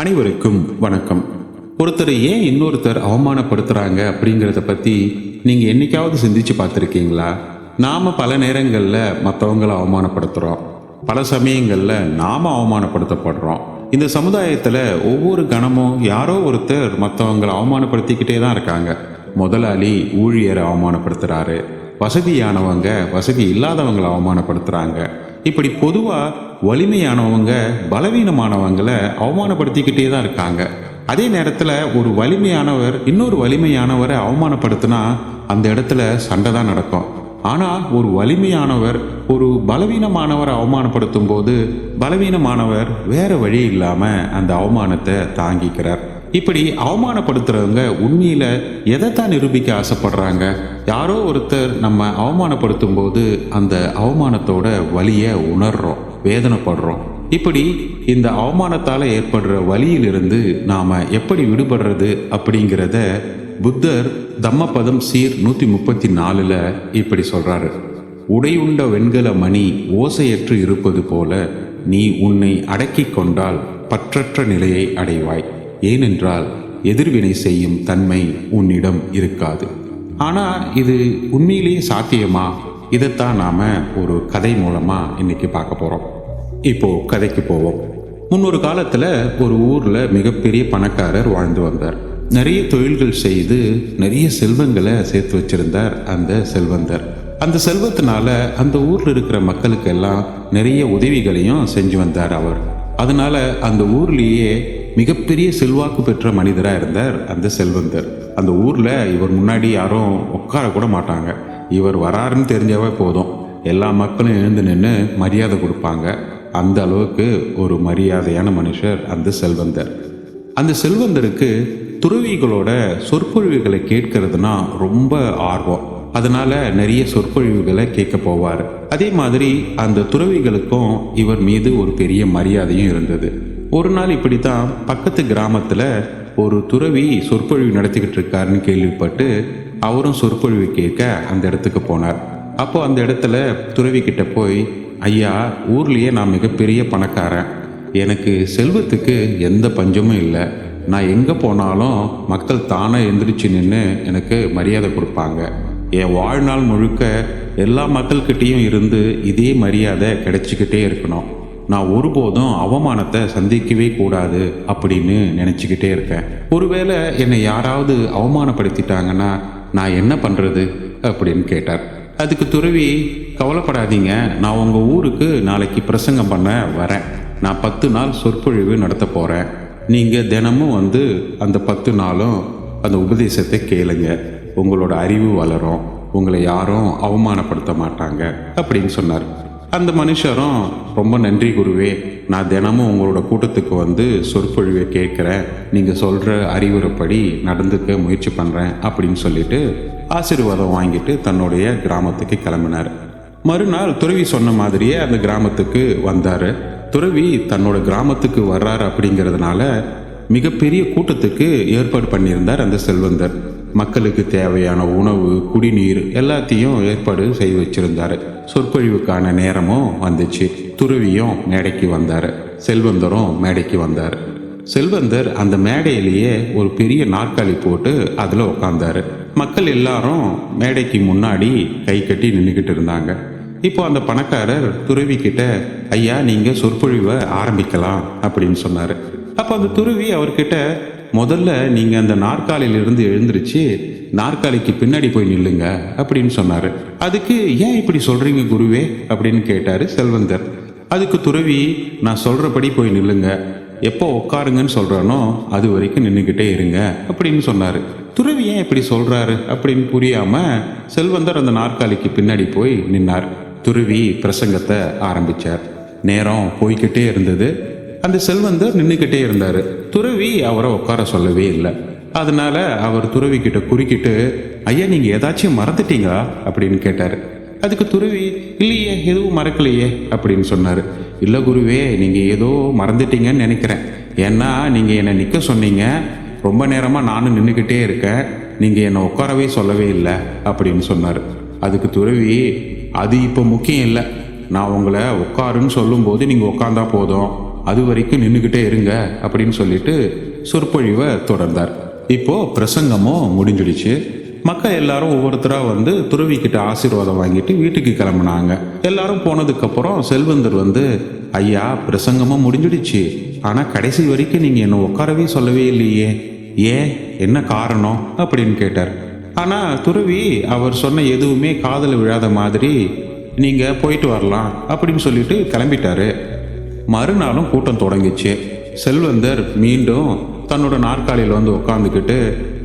அனைவருக்கும் வணக்கம். ஒருத்தர் ஏன் இன்னொருத்தர் அவமானப்படுத்துகிறாங்க அப்படிங்கிறத பற்றி நீங்கள் என்னைக்காவது சிந்திச்சு பார்த்துருக்கீங்களா? நாம் பல நேரங்களில் மற்றவங்களை அவமானப்படுத்துகிறோம் பல சமயங்களில் நாம் அவமானப்படுத்தப்படுறோம். இந்த சமுதாயத்தில் ஒவ்வொரு கணமும் யாரோ ஒருத்தர் மற்றவங்களை அவமானப்படுத்திக்கிட்டே தான் இருக்காங்க. முதலாளி ஊழியரை அவமானப்படுத்துகிறாரு வசதியானவங்க வசதி இல்லாதவங்களை அவமானப்படுத்துகிறாங்க இப்படி பொதுவாக வலிமையானவங்க பலவீனமானவங்களை அவமானப்படுத்திக்கிட்டே தான் இருக்காங்க. அதே நேரத்தில் ஒரு வலிமையானவர் இன்னொரு வலிமையானவரை அவமானப்படுத்தினா அந்த இடத்துல சண்டை தான் நடக்கும். ஆனால் ஒரு வலிமையானவர் ஒரு பலவீனமானவரை அவமானப்படுத்தும் போது பலவீனமானவர் வேறு வழி இல்லாமல் அந்த அவமானத்தை தாங்கிக்கிறார். இப்படி அவமானப்படுத்துறவங்க உண்மையில எதைத்தான் நிரூபிக்க ஆசைப்படுறாங்க? யாரோ ஒருத்தர் நம்ம அவமானப்படுத்தும் போது அந்த அவமானத்தோட வலியை உணர்றோம் வேதனைப்படுறோம். இப்படி இந்த அவமானத்தால ஏற்படுற வழியிலிருந்து நாம எப்படி விடுபடுறது அப்படிங்கிறத புத்தர் தம்மபதம் சீர் நூத்தி முப்பத்தி நாலுல இப்படி சொல்றாரு. உடையுண்ட வெண்கல மணி ஓசையற்று இருப்பது போல நீ உன்னை அடக்கிக் கொண்டால் பற்றற்ற நிலையை அடைவாய். ஏனென்றால் எதிர்வினை செய்யும் தன்மை உன்னிடம் இருக்காது. ஆனால் இது உண்மையிலேயே சாத்தியமா? இதைத்தான் நாம் ஒரு கதை மூலமாக இன்னைக்கு பார்க்க போகிறோம் இப்போது கதைக்கு போவோம். முன்னொரு காலத்தில் ஒரு ஊரில் மிகப்பெரிய பணக்காரர் வாழ்ந்து வந்தார். நிறைய தொழில்கள் செய்து நிறைய செல்வங்களை சேர்த்து வச்சிருந்தார் அந்த செல்வந்தர். அந்த செல்வத்தினால அந்த ஊரில் இருக்கிற மக்களுக்கு எல்லாம் நிறைய உதவிகளையும் செஞ்சு வந்தார் அவர். அதனால அந்த ஊர்லேயே மிகப்பெரிய செல்வாக்கு பெற்ற மனிதராக இருந்தார் அந்த செல்வந்தர். அந்த ஊரில் இவர் முன்னாடி யாரும் உட்கார கூட மாட்டாங்க. இவர் வராருன்னு தெரிஞ்சாவே போதும். எல்லா மக்களும் எழுந்து நின்று மரியாதை கொடுப்பாங்க. அந்த அளவுக்கு ஒரு மரியாதையான மனுஷர் அந்த செல்வந்தர். அந்த செல்வந்தருக்கு துறவிகளோட சொற்பொழிவுகளை கேட்கறதுனா ரொம்ப ஆர்வம். அதனால நிறைய சொற்பொழிவுகளை கேட்க போவார். அதே மாதிரி அந்த துறவிகளுக்கும் இவர் மீது ஒரு பெரிய மரியாதையும் இருந்தது. ஒரு நாள் இப்படி தான் பக்கத்து கிராமத்தில் ஒரு துறவி சொற்பொழிவு நடத்திக்கிட்டு இருக்காருன்னு கேள்விப்பட்டு அவரும் சொற்பொழிவு கேட்க அந்த இடத்துக்கு போனார். அப்போ அந்த இடத்துல துறவி கிட்ட போய் ஐயா ஊர்லேயே நான் மிகப்பெரிய பணக்காரன். எனக்கு செல்வத்துக்கு எந்த பஞ்சமும் இல்லை. நான் எங்கே போனாலும் மக்கள் தானே எந்திரிச்சு நின்று எனக்கு மரியாதை கொடுப்பாங்க. என் வாழ்நாள் முழுக்க எல்லா மக்கள்கிட்டேயும் இருந்து இதே மரியாதை கிடைச்சிக்கிட்டே இருக்கணும். நான் ஒருபோதும் அவமானத்தை சந்திக்கவே கூடாது அப்படின்னு நினச்சிக்கிட்டே இருக்கேன் ஒருவேளை என்னை யாராவது அவமானப்படுத்திட்டாங்கன்னா நான் என்ன பண்ணுறது அப்படின்னு கேட்டார். அதுக்கு துறவி கவலைப்படாதீங்க நான் உங்கள் ஊருக்கு நாளைக்கு பிரசங்கம் பண்ண வரேன். நான் பத்து நாள் சொற்பொழிவு நடத்த போகிறேன் நீங்கள் தினமும் வந்து அந்த பத்து நாளும் அந்த உபதேசத்தை கேளுங்க. உங்களோட அறிவு வளரும். உங்களை யாரும் அவமானப்படுத்த மாட்டாங்க. அப்படின்னு சொன்னார். அந்த மனுஷரும் ரொம்ப நன்றி குருவே. நான் தினமும் உங்களோட கூட்டத்துக்கு வந்து சொற்பொழிவை கேட்குறேன். நீங்கள் சொல்கிற அறிவுரைப்படி நடந்துக்க முயற்சி பண்ணுறேன் அப்படின்னு சொல்லிட்டு ஆசீர்வாதம் வாங்கிட்டு தன்னுடைய கிராமத்துக்கு கிளம்பினார். மறுநாள் துறவி சொன்ன மாதிரியே அந்த கிராமத்துக்கு வந்தார். துறவி தன்னோட கிராமத்துக்கு வர்றாரு அப்படிங்கிறதுனால மிகப்பெரிய கூட்டத்துக்கு ஏற்பாடு பண்ணியிருந்தார் அந்த செல்வந்தர். மக்களுக்கு தேவையான உணவு குடிநீர் எல்லாத்தையும் ஏற்பாடு செய்து வச்சிருந்தார். சொற்பொழிவுக்கான நேரமும் வந்துச்சு. துருவியும் மேடைக்கு வந்தார். செல்வந்தரும் மேடைக்கு வந்தார். செல்வந்தர் அந்த மேடையிலேயே ஒரு பெரிய நாற்காலி போட்டு அதில் உட்காந்தாரு மக்கள் எல்லாரும் மேடைக்கு முன்னாடி கை கட்டி நின்றுக்கிட்டு இருந்தாங்க. இப்போ அந்த பணக்காரர் துருவி கிட்ட ஐயா நீங்கள் சொற்பொழிவை ஆரம்பிக்கலாம் அப்படின்னு சொன்னார். அப்போ அந்த துருவி அவர்கிட்ட முதல்ல நீங்கள் அந்த நாற்காலியிலிருந்து எழுந்திருச்சு நாற்காலிக்கு பின்னாடி போய் நில்லுங்க அப்படின்னு சொன்னாரு. அதுக்கு ஏன் இப்படி சொல்றீங்க குருவே? அப்படின்னு கேட்டாரு செல்வந்தர். அதுக்கு துறவி நான் சொல்றபடி போய் நில்லுங்க. எப்போ உட்காருங்கன்னு சொல்றானோ அது வரைக்கும் நின்றுக்கிட்டே இருங்க அப்படின்னு சொன்னாரு. துறவி ஏன் இப்படி சொல்றாரு அப்படின்னு புரியாம செல்வந்தர் அந்த நாற்காலிக்கு பின்னாடி போய் நின்னார். துருவி பிரசங்கத்தை ஆரம்பிச்சார். நேரம் போய்கிட்டே இருந்தது. அந்த செல்வந்தர் நின்றுக்கிட்டே இருந்தார். துறவி அவரை உட்கார சொல்லவே இல்லை. அதனால அவர் துறவி கிட்ட குறுக்கிட்டு ஐயா நீங்க ஏதாச்சும் மறந்துட்டீங்களா? அப்படின்னு கேட்டார். அதுக்கு துருவி இல்லையே எதுவும் மறக்கலையே அப்படின்னு சொன்னார். இல்லை குருவே நீங்கள் ஏதோ மறந்துட்டீங்கன்னு நினைக்கிறேன். ஏன்னா நீங்கள் என்னை நிற்க சொன்னீங்க. ரொம்ப நேரமாக நானும் நின்றுக்கிட்டே இருக்கேன். நீங்கள் என்னை உட்காரவே சொல்லவே இல்லை அப்படின்னு சொன்னார். அதுக்கு துறவி அது இப்போ முக்கியம் இல்லை. நான் உங்களை உட்காருன்னு சொல்லும்போது நீங்கள் உட்காந்தா போதும். அது வரைக்கும் நின்றுக்கிட்டே இருங்க அப்படின்னு சொல்லிட்டு சொற்பொழிவை தொடர்ந்தார். இப்போ பிரசங்கமும் முடிஞ்சிடுச்சு. மக்கள் எல்லாரும் ஒவ்வொருத்தராக வந்து துறவிக்கிட்ட ஆசீர்வாதம் வாங்கிட்டு வீட்டுக்கு கிளம்புனாங்க. எல்லாரும் போனதுக்கப்புறம் செல்வந்தர் வந்து ஐயா பிரசங்கமும் முடிஞ்சிடுச்சு. ஆனால் கடைசி வரைக்கும் நீங்கள் என்ன உட்காரவே சொல்லவே இல்லையே. ஏன்? என்ன காரணம்? அப்படின்னு கேட்டார். ஆனால் துறவி அவர் சொன்ன எதுவுமே காதல் விழாத மாதிரி நீங்கள் போயிட்டு வரலாம் அப்படின்னு சொல்லிட்டு கிளம்பிட்டாரு. மறுநாளும் கூட்டம் தொடங்கிச்சு. செல்வந்தர் மீண்டும் தன்னோட நாற்காலியில் வந்து உட்காந்துக்கிட்டு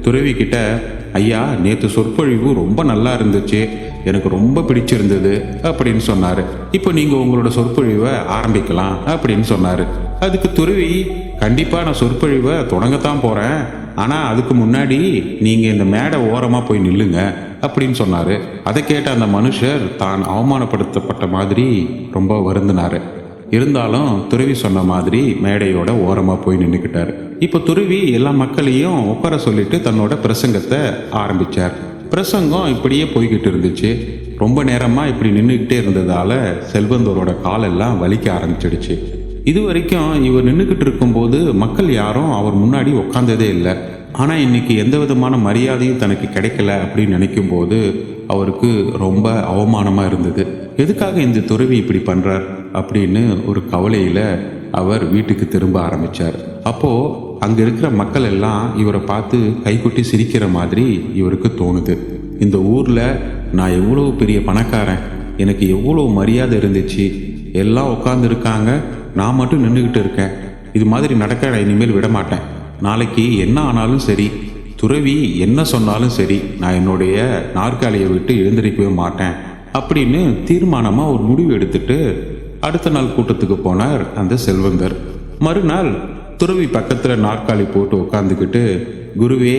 துறவிக்கிட்ட ஐயா நேற்று சொற்பொழிவு ரொம்ப நல்லா இருந்துச்சு. எனக்கு ரொம்ப பிடிச்சிருந்தது அப்படின்னு சொன்னார். இப்போ நீங்கள் உங்களோட சொற்பொழிவை ஆரம்பிக்கலாம் அப்படின்னு சொன்னார். அதுக்கு துறவி கண்டிப்பாக நான் சொற்பொழிவை தொடங்கத்தான் போகிறேன் ஆனால் அதுக்கு முன்னாடி நீங்கள் இந்த மேடை ஓரமாக போய் நில்லுங்க அப்படின்னு சொன்னார். அதை கேட்ட அந்த மனுஷர் தான் அவமானப்படுத்தப்பட்ட மாதிரி ரொம்ப வருந்தினார். இருந்தாலும் துருவி சொன்ன மாதிரி மேடையோட ஓரமாக போய் நின்றுக்கிட்டார் இப்போ துருவி எல்லா மக்களையும் உட்கார சொல்லிட்டு தன்னோட பிரசங்கத்தை ஆரம்பித்தார் பிரசங்கம் இப்படியே போய்கிட்டு இருந்துச்சு. ரொம்ப நேரமாக இப்படி நின்றுக்கிட்டே இருந்ததால் செல்வந்தோரோட காலெல்லாம் வலிக்க ஆரம்பிச்சிடுச்சு. இது வரைக்கும் இவர் நின்றுக்கிட்டு இருக்கும்போது மக்கள் யாரும் அவர் முன்னாடி உட்காந்ததே இல்லை. ஆனால் இன்னைக்கு எந்த விதமான மரியாதையும் தனக்கு கிடைக்கல அப்படின்னு நினைக்கும் போது அவருக்கு ரொம்ப அவமானமாக இருந்தது. எதுக்காக இந்த துறவி இப்படி பண்ணுறார் அப்படின்னு ஒரு கவலையில் அவர் வீட்டுக்கு திரும்ப ஆரம்பித்தார் அப்போது அங்கே இருக்கிற மக்கள் எல்லாம் இவரை பார்த்து கைக்குட்டி சிரிக்கிற மாதிரி இவருக்கு தோணுது. இந்த ஊரில் நான் எவ்வளோ பெரிய பணக்காரன் எனக்கு எவ்வளோ மரியாதை இருந்துச்சு எல்லாம் உட்காந்துருக்காங்க நான் மட்டும் நின்றுக்கிட்டு இருக்கேன் இது மாதிரி நடக்க நான் இனிமேல் விட மாட்டேன். நாளைக்கு என்ன ஆனாலும் சரி துறவி என்ன சொன்னாலும் சரி நான் என்னுடைய நாற்காலியை விட்டு எழுந்திருக்கவே மாட்டேன். அப்படின்னு தீர்மானமாக ஒரு முடிவு எடுத்துட்டு அடுத்த நாள் கூட்டத்துக்கு போனார் அந்த செல்வந்தர். மறுநாள் துறவி பக்கத்தில் நாற்காலி போட்டு உட்காந்துக்கிட்டு குருவே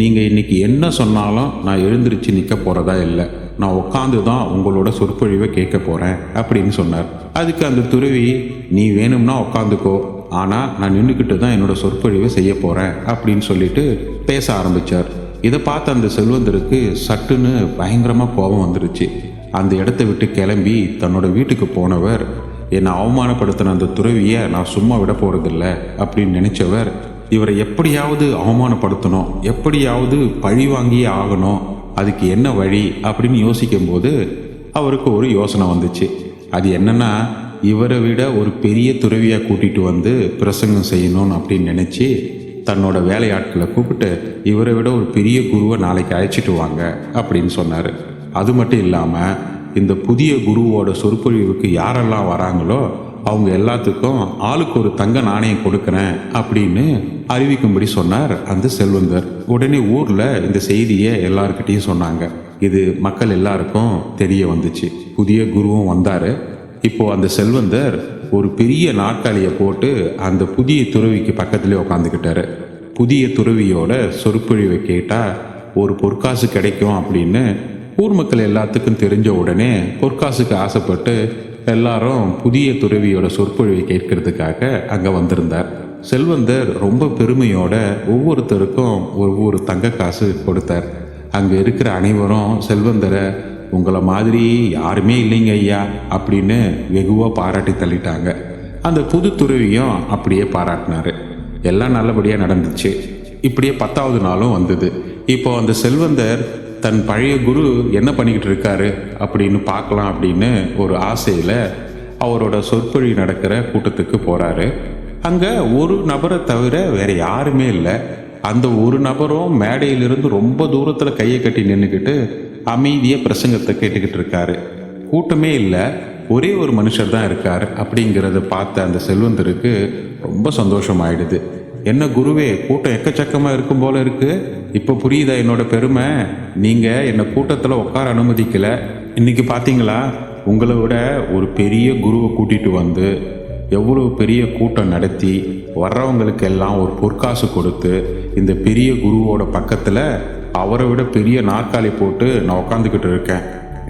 நீங்கள் இன்னைக்கு என்ன சொன்னாலும் நான் எழுந்திருச்சு நிற்க போகிறதா இல்லை. நான் உட்காந்து தான் உங்களோட சொற்பொழிவை கேட்க போகிறேன் அப்படின்னு சொன்னார். அதுக்கு அந்த துறவி நீ வேணும்னா உட்காந்துக்கோ ஆனால் நான் நின்றுக்கிட்டு தான் என்னோட சொற்பொழிவை செய்ய போகிறேன் அப்படின்னு சொல்லிட்டு பேச ஆரம்பித்தார் இதை பார்த்த அந்த செல்வந்தருக்கு சட்டுன்னு பயங்கரமாக கோபம் வந்துருச்சு. அந்த இடத்த விட்டு கிளம்பி தன்னோட வீட்டுக்கு போனவர் என்னை அவமானப்படுத்தின அந்த துறவியை நான் சும்மா விட போகிறதில்ல அப்படின்னு நினச்சவர் இவரை எப்படியாவது அவமானப்படுத்தணும் எப்படியாவது பழி வாங்கியே ஆகணும் அதுக்கு என்ன வழி? அப்படின்னு யோசிக்கும்போது அவருக்கு ஒரு யோசனை வந்துச்சு. அது என்னென்னா இவரை விட ஒரு பெரிய துறவியாக கூட்டிகிட்டு வந்து பிரசங்கம் செய்யணும் அப்படின்னு நினச்சி தன்னோட வேலையாட்களை கூப்பிட்டு இவரை விட ஒரு பெரிய குருவை நாளைக்கு அழைச்சிட்டு வாங்க அப்படின்னு சொன்னார். அது மட்டும் இல்லாமல் இந்த புதிய குருவோட சொற்பொழிவுக்கு யாரெல்லாம் வராங்களோ அவங்க எல்லாத்துக்கும் ஆளுக்கு ஒரு தங்க நாணயம் கொடுக்குறேன் அப்படின்னு அறிவிக்கும்படி சொன்னார் அந்த செல்வந்தர். உடனே ஊரில் இந்த செய்தியை எல்லார்கிட்டையும் சொன்னாங்க. இது மக்கள் எல்லாருக்கும் தெரிய வந்துச்சு. புதிய குருவும் வந்தார். இப்போ அந்த செல்வந்தர் ஒரு பெரிய நாற்காலியை போட்டு அந்த புதிய துறவிக்கு பக்கத்திலே உட்காந்துக்கிட்டாரு புதிய துறவியோட சொற்பொழிவை கேட்டால் ஒரு பொற்காசு கிடைக்கும் அப்படின்னு ஊர் மக்கள் எல்லாத்துக்கும் தெரிஞ்ச உடனே பொற்காசுக்கு ஆசைப்பட்டு எல்லாரும் புதிய துறவியோட சொற்பொழிவை கேட்கறதுக்காக அங்கே வந்திருந்தார். செல்வந்தர் ரொம்ப பெருமையோட ஒவ்வொருத்தருக்கும் ஒவ்வொரு தங்க காசு கொடுத்தார். அங்கே இருக்கிற அனைவரும் செல்வந்தரை உங்களை மாதிரி யாருமே இல்லைங்க ஐயா அப்படின்னு வெகுவாக பாராட்டி தள்ளிட்டாங்க. அந்த புது துறவியும் அப்படியே பாராட்டினாரு. எல்லாம் நல்லபடியாக நடந்துச்சு. இப்படியே பத்தாவது நாளும் வந்தது. இப்போ அந்த செல்வந்தர் தன் பழைய குரு என்ன பண்ணிக்கிட்டு இருக்காரு அப்படின்னு பார்க்கலாம் அப்படின்னு ஒரு ஆசையில் அவரோட சொற்பொழி நடக்கிற கூட்டத்துக்கு போகிறாரு அங்கே ஒரு நபரை தவிர வேறு யாருமே இல்லை. அந்த ஒரு நபரும் மேடையிலிருந்து ரொம்ப தூரத்தில் கையை கட்டி நின்றுக்கிட்டு அமைதியாக பிரசங்கத்தை கேட்டுக்கிட்டு இருக்காரு. கூட்டமே இல்லை. ஒரே ஒரு மனுஷர் தான் இருக்கார் அப்படிங்கிறத பார்த்த அந்த செல்வந்தருக்கு ரொம்ப சந்தோஷமாயிடுது. என்ன குருவே கூட்டம் எக்கச்சக்கமாக இருக்கும் போல இருக்கு. இப்போ புரியுதா என்னோட பெருமை? நீங்கள் என்னை கூட்டத்தில் உட்கார அனுமதிக்கல. இன்னைக்கு பார்த்தீங்களா உங்களை விட ஒரு பெரிய குருவை கூட்டிட்டு வந்து எவ்வளவு பெரிய கூட்டம் நடத்தி வர்றவங்களுக்கு எல்லாம் ஒரு பொற்காசு கொடுத்து இந்த பெரிய குருவோட பக்கத்தில் அவரை விட பெரிய நாற்காலி போட்டு நான் உட்காந்துக்கிட்டு இருக்கேன்.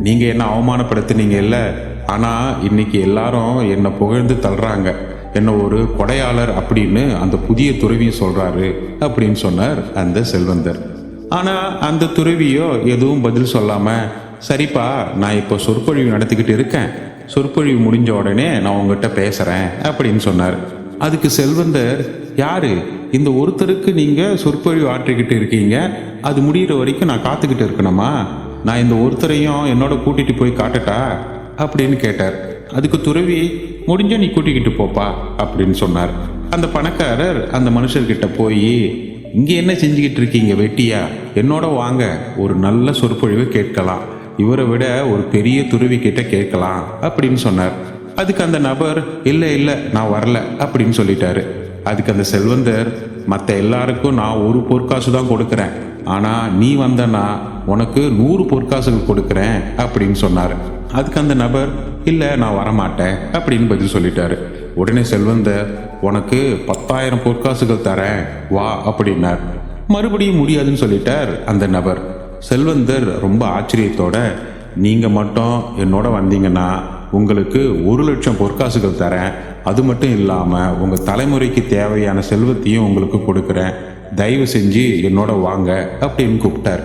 நீங்கள் என்ன அவமானப்படுத்துனீங்க இல்லை? ஆனால் இன்னைக்கு எல்லாரும் என்னை புகழ்ந்து தள்ளுறாங்க. என்ன ஒரு கொடையாளர் அப்படின்னு அந்த புதிய துறவியும் சொல்கிறாரு அப்படின்னு சொன்னார் அந்த செல்வந்தர். ஆனால் அந்த துறவியோ எதுவும் பதில் சொல்லாமல் சரிப்பா நான் இப்போ சொற்பொழிவு நடத்திக்கிட்டு இருக்கேன். சொற்பொழிவு முடிஞ்ச உடனே நான் உங்ககிட்ட பேசுகிறேன் அப்படின்னு சொன்னார். அதுக்கு செல்வந்தர் யாரு? இந்த ஒருத்தருக்கு நீங்க சொற்பொழிவு ஆற்றிக்கிட்டு இருக்கீங்க. அது முடியிற வரைக்கும் நான் காத்துக்கிட்டு இருக்கணுமா? நான் இந்த ஒருத்தரையும் என்னோட கூட்டிட்டு போய் காட்டட்டா? அப்படின்னு கேட்டார். அதுக்கு துறவி முடிஞ்ச நீ கூட்டிக்கிட்டு போப்பா அப்படின்னு சொன்னார். அந்த பணக்காரர் அந்த மனுஷர்கிட்ட போய் இங்கே என்ன செஞ்சுக்கிட்டு இருக்கீங்க வெட்டியா? என்னோட வாங்க ஒரு நல்ல சொற்பொழிவை கேட்கலாம். இவரை விட ஒரு பெரிய துருவி கிட்ட கேட்கலாம் அப்படின்னு சொன்னார். அதுக்கு அந்த நபர் இல்லை இல்லை நான் வரல அப்படின்னு சொல்லிட்டாரு. அதுக்கு அந்த செல்வந்தர் மற்ற எல்லாருக்கும் நான் ஒரு பொற்காசு தான் கொடுக்குறேன். ஆனால் நீ வந்தனா உனக்கு நூறு பொற்காசுகள் கொடுக்குறேன் அப்படின்னு சொன்னார். அதுக்கு அந்த நபர் இல்லை நான் வரமாட்டேன் அப்படின்னு பதில் சொல்லிட்டாரு. உடனே செல்வந்தர் உனக்கு பத்தாயிரம் பொற்காசுகள் தரேன் வா அப்படின்னார். மறுபடியும் முடியாதுன்னு சொல்லிட்டார் அந்த நபர். செல்வந்தர் ரொம்ப ஆச்சரியத்தோட நீங்கள் மட்டும் என்னோட வந்தீங்கன்னா உங்களுக்கு ஒரு லட்சம் பொற்காசுகள் தரேன். அது மட்டும் இல்லாமல் உங்கள் தலைமுறைக்கு தேவையான செல்வத்தையும் உங்களுக்கு கொடுக்குறேன். தயவு செஞ்சு என்னோட வாங்க அப்படின்னு கூப்பிட்டார்.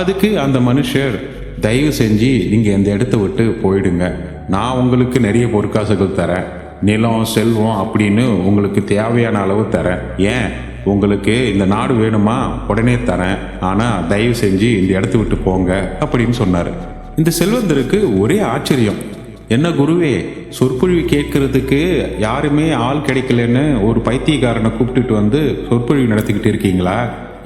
அதுக்கு அந்த மனுஷர் தயவு செஞ்சு நீங்கள் இந்த இடத்த விட்டு போயிடுங்க. நான் உங்களுக்கு நிறைய பொற்காசுகள் தரேன். நிலம் செல்வம் அப்படின்னு உங்களுக்கு தேவையான அளவு தரேன். ஏன்? உங்களுக்கு இந்த நாடு வேணுமா? உடனே தரேன். ஆனால் தயவு செஞ்சு இந்த இடத்த விட்டு போங்க அப்படின்னு சொன்னார். இந்த செல்வந்தருக்கு ஒரே ஆச்சரியம். என்ன குருவே சொற்பொழிவு கேட்கறதுக்கு யாருமே ஆள் கிடைக்கலன்னு ஒரு பைத்தியக்காரனை கூப்பிட்டுட்டு வந்து சொற்பொழிவு நடத்திக்கிட்டு இருக்கீங்களா?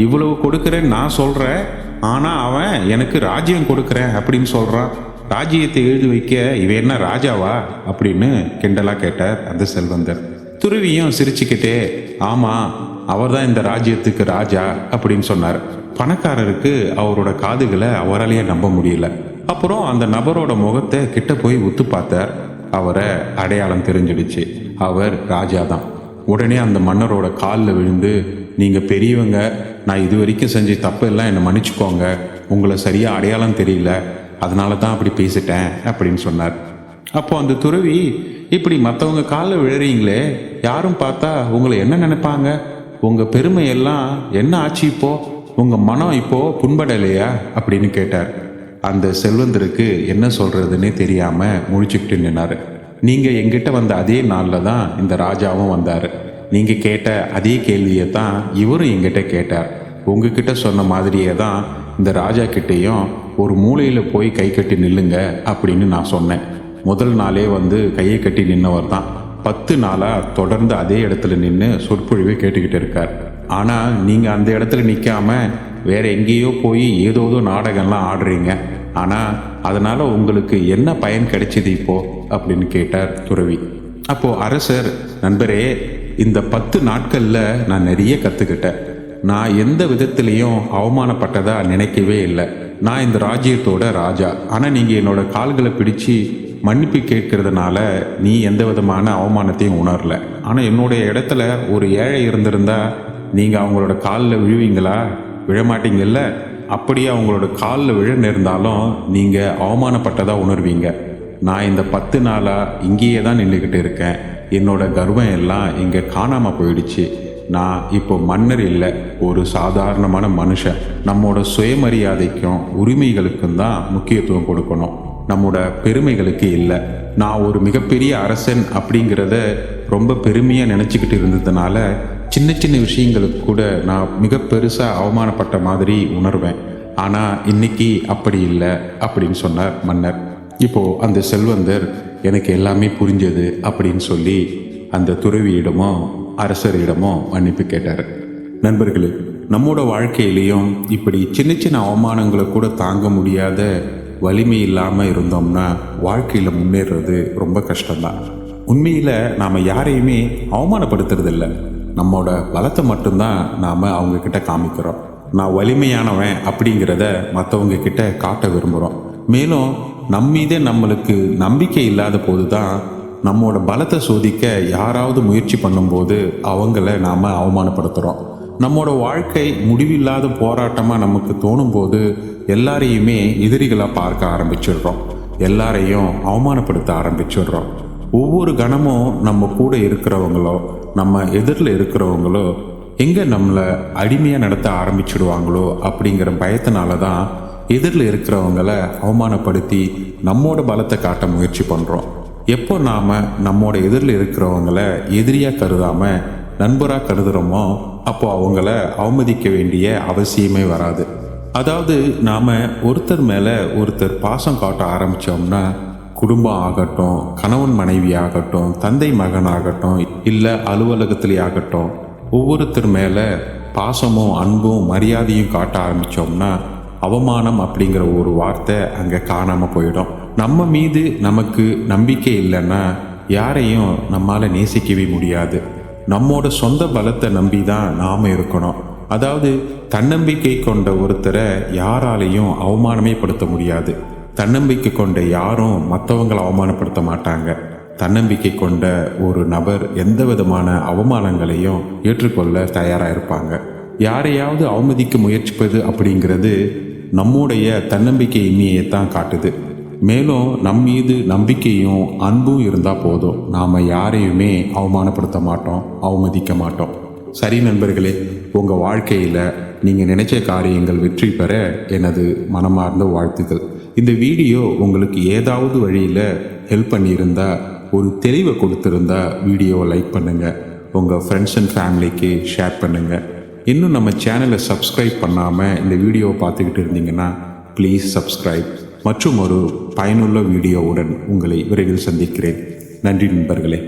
இவ்வளவு கொடுக்குறேன்னு நான் சொல்கிறேன் ஆனால் அவன் எனக்கு ராஜ்யம் கொடுக்குறேன் அப்படின்னு சொல்கிறான் ராஜ்யத்தை எழுதி வைக்க இவன் என்ன ராஜாவா? அப்படின்னு கிண்டலாக கேட்டார் அந்த செல்வந்தர். துருவியும் சிரிச்சுக்கிட்டே ஆமாம் அவர் தான் இந்த ராஜ்யத்துக்கு ராஜா அப்படின்னு சொன்னார். பணக்காரருக்கு அவரோட காதுகளை அவராலேயே நம்ப முடியல. அப்புறம் அந்த நபரோட முகத்தை கிட்ட போய் உத்து பார்த்தார். அவரை அடையாளம் தெரிஞ்சிடுச்சு. அவர் ராஜா தான் உடனே அந்த மன்னரோட காலில் விழுந்து நீங்கள் பெரியவங்க நான் இது வரைக்கும் செஞ்ச தப்பெல்லாம் என்னை மன்னிச்சுக்கோங்க. உங்களை சரியாக அடையாளம் தெரியல. அதனால தான் அப்படி பேசிட்டேன் அப்படின்னு சொன்னார். அப்போ அந்த துறவி இப்படி மற்றவங்க காலில் விழுறீங்களே யாரும் பார்த்தா உங்களை என்ன நினைப்பாங்க? உங்கள் பெருமை எல்லாம் என்ன ஆச்சு இப்போ? உங்கள் மனம் இப்போ புண்படலையா? அப்படின்னு கேட்டார். அந்த செல்வந்தருக்கு என்ன சொல்கிறதுன்னே தெரியாமல் முழிச்சுக்கிட்டு நின்னாரு. நீங்கள் எங்கிட்ட வந்த அதே நாளில் தான் இந்த ராஜாவும் வந்தார். நீங்கள் கேட்ட அதே கேள்வியை தான் இவரும் எங்கிட்ட கேட்டார். உங்ககிட்ட சொன்ன மாதிரியே தான் இந்த ராஜா கிட்டேயும் ஒரு மூலையில் போய் கை கட்டி நில்லுங்க அப்படின்னு நான் சொன்னேன். முதல் நாளே வந்து கையை கட்டி நின்னவர் தான். பத்து நாளாக தொடர்ந்து அதே இடத்துல நின்று சொற்பொழிவை கேட்டுக்கிட்டு இருக்கார். ஆனால் நீங்கள் அந்த இடத்துல நிற்காம வேற எங்கேயோ போய் ஏதோதோ நாடகம்லாம் ஆடுறீங்க. ஆனால் அதனால் உங்களுக்கு என்ன பயன் கிடைச்சது இப்போ? அப்படின்னு கேட்டார் துறவி. அப்போது அரசர் நண்பரே இந்த பத்து நாட்களில் நான் நிறைய கற்றுக்கிட்டேன் நான் எந்த விதத்துலேயும் அவமானப்பட்டதா நினைக்கவே இல்லை. நான் இந்த ராஜ்யத்தோட ராஜா. ஆனால் நீங்கள் என்னோட கால்களை பிடிச்சி மன்னிப்பு கேட்கறதுனால நீ எந்த விதமான அவமானத்தையும் உணரல. ஆனால் என்னுடைய இடத்துல ஒரு ஏழை இருந்திருந்தா நீங்கள் அவங்களோட காலில் விழுவீங்களா? விழமாட்டீங்கல்ல? அப்படியே அவங்களோட காலில் விழ நேர்ந்தாலும் நீங்கள் அவமானப்பட்டதாக உணர்வீங்க. நான் இந்த பத்து நாளாக இங்கேயே தான் நின்றுக்கிட்டு இருக்கேன். என்னோட கர்வம் எல்லாம் இங்கே காணாமல் போயிடுச்சு. நான் இப்போ மன்னர் இல்லை ஒரு சாதாரணமான மனுஷன். நம்மோட சுயமரியாதைக்கும் உரிமைகளுக்கும் தான் முக்கியத்துவம் கொடுக்கணும். நம்மோட பெருமைகளுக்கு இல்லை. நான் ஒரு மிகப்பெரிய அரசன் அப்படிங்கிறத ரொம்ப பெருமையாக நினச்சிக்கிட்டு இருந்ததுனால சின்ன சின்ன விஷயங்களுக்கு கூட நான் மிக பெருசாக அவமானப்பட்ட மாதிரி உணர்வேன். ஆனால் இன்னைக்கு அப்படி இல்லை அப்படின்னு சொன்னார் மன்னர். இப்போது அந்த செல்வந்தர் எனக்கு எல்லாமே புரிஞ்சது அப்படின்னு சொல்லி அந்த துறவியிடமோ அரசரிடமோ மன்னிப்பு கேட்டார். நண்பர்களே நம்மோட வாழ்க்கையிலையும் இப்படி சின்ன சின்ன அவமானங்களை கூட தாங்க முடியாத வலிமை இல்லாமல் இருந்தோம்னா வாழ்க்கையில் முன்னேறது ரொம்ப கஷ்டம்தான். உண்மையில் நாம் யாரையுமே அவமானப்படுத்துறதில்ல. நம்மோட பலத்தை மட்டும்தான் நாம் அவங்கக்கிட்ட காமிக்கிறோம். நான் வலிமையானவன் அப்படிங்கிறத மற்றவங்க கிட்ட காட்ட விரும்புகிறோம் மேலும் நம்மீதே நம்மளுக்கு நம்பிக்கை இல்லாத போது தான் நம்மோட பலத்தை சோதிக்க யாராவது முயற்சி பண்ணும்போது அவங்கள நாம் அவமானப்படுத்துகிறோம் நம்மோட வாழ்க்கை முடிவில்லாத போராட்டமாக நமக்கு தோணும் போது எல்லாரையுமே எதிரிகளாக பார்க்க ஆரம்பிச்சிடுறோம். எல்லாரையும் அவமானப்படுத்த ஆரம்பிச்சிடுறோம். ஒவ்வொரு கணமும் நம்ம கூட இருக்கிறவங்களோ நம்ம எதிரில் இருக்கிறவங்களோ எங்கே நம்மளை அடிமையாக நடத்த ஆரம்பிச்சிடுவாங்களோ அப்படிங்கிற பயத்தினால தான் எதிரில் இருக்கிறவங்கள அவமானப்படுத்தி நம்மோட பலத்தை காட்ட முயற்சி பண்ணுறோம் எப்போ நாம் நம்மோட எதிரில் இருக்கிறவங்கள எதிரியாக கருதாமல் நண்பராக கருதுகிறோமோ அப்போ அவங்கள அவமதிக்க வேண்டிய அவசியமே வராது. அதாவது நாம் ஒருத்தர் மேலே ஒருத்தர் பாசம் காட்ட ஆரம்பித்தோம்னா குடும்பம் ஆகட்டும் கணவன் மனைவி ஆகட்டும் தந்தை மகன் ஆகட்டும் இல்லை அலுவலகத்திலே ஆகட்டும் ஒவ்வொருத்தர் மேலே பாசமும் அன்பும் மரியாதையும் காட்ட ஆரம்பித்தோம்னா அவமானம் அப்படிங்கிற ஒரு வார்த்தை அங்கே காணாமல் போயிடும். நம்ம மீது நமக்கு நம்பிக்கை இல்லைன்னா யாரையும் நம்மால் நேசிக்கவே முடியாது. நம்மோட சொந்த பலத்தை நம்பி தான் நாம் இருக்கணும். அதாவது தன்னம்பிக்கை கொண்ட ஒருத்தரை யாராலையும் அவமானமே படுத்த முடியாது. தன்னம்பிக்கை கொண்ட யாரும் மற்றவங்களை அவமானப்படுத்த மாட்டாங்க. தன்னம்பிக்கை கொண்ட ஒரு நபர் எந்த விதமான அவமானங்களையும் ஏற்றுக்கொள்ள தயாராக இருப்பாங்க. யாரையாவது அவமதிக்க முயற்சிப்பது அப்படிங்கிறது நம்முடைய தன்னம்பிக்கையின்மையை தான் காட்டுது. மேலும் நம் மீது நம்பிக்கையும் அன்பும் இருந்தால் போதும். நாம் யாரையுமே அவமானப்படுத்த மாட்டோம் அவமதிக்க மாட்டோம். சரி நண்பர்களே உங்கள் வாழ்க்கையில் நீங்கள் நினைச்ச காரியங்கள் வெற்றி பெற எனது மனமார்ந்த வாழ்த்துக்கள். இந்த வீடியோ உங்களுக்கு ஏதாவது வழியில் ஹெல்ப் பண்ணியிருந்தா ஒரு தெளிவை கொடுத்துருந்தா வீடியோவை லைக் பண்ணுங்கள் உங்கள் ஃப்ரெண்ட்ஸ் அண்ட் ஃபேமிலிக்கு ஷேர் பண்ணுங்கள் இன்னும் நம்ம சேனலை சப்ஸ்கிரைப் பண்ணாமல் இந்த வீடியோவை பார்த்துக்கிட்டு இருந்தீங்கன்னா ப்ளீஸ் சப்ஸ்கிரைப் மற்றும் ஒரு பயனுள்ள வீடியோவுடன் உங்களை விரைவில் சந்திக்கிறேன். நன்றி நண்பர்களே.